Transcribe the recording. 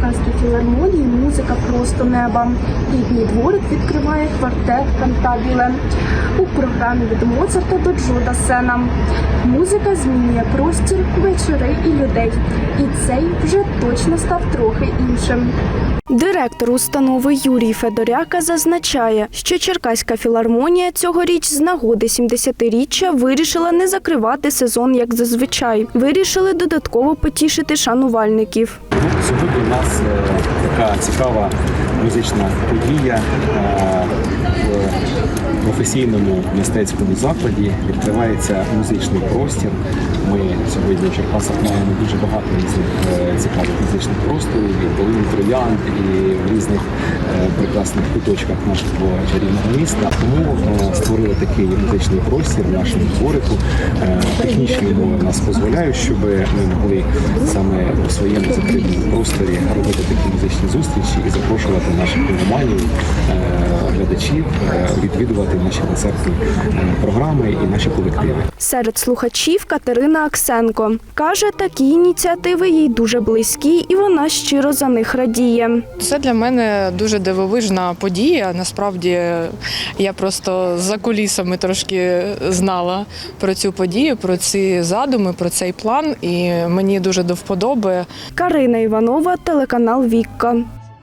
Черкаській філармонії музика просто неба. Літній дворик відкриває квартет Кантабіле. У програмі від Моцарта до Джо Дасена. Музика змінює простір, вечори і людей. І цей вже точно став трохи іншим. Директор установи Юрій Федоряка зазначає, що Черкаська філармонія цьогоріч з нагоди 70-річчя вирішила не закривати сезон як зазвичай. Вирішили додатково потішити шанувальників. Ну, Сьогодні у нас е, така цікава музична подія е, в професійному мистецькому закладі. Відкривається музичний простір. Ми сьогодні в Черкасах маємо дуже багато е, цікавих музичних просторів, і долин троянд, і в різних е, прекрасних куточках нашого чарівного міста. Тому е, створили такий музичний простір в нашому дворику. Е, Технічні умови нас дозволяють, щоб ми могли саме у своєму закритому просторі робити такі музичні зустрічі і запрошувати наших кіноманів, глядачів, відвідувати наші концертні програми і наші колективи. Серед слухачів Катерина Аксенко каже, такі ініціативи їй дуже близькі, і вона щиро за них радіє. Це для мене дуже дивовижна подія. Насправді я просто за кулісами трошки знала про цю подію, про ці задуми, про цей план, і мені дуже до вподоби. Карина Іванова, телеканал Вікка.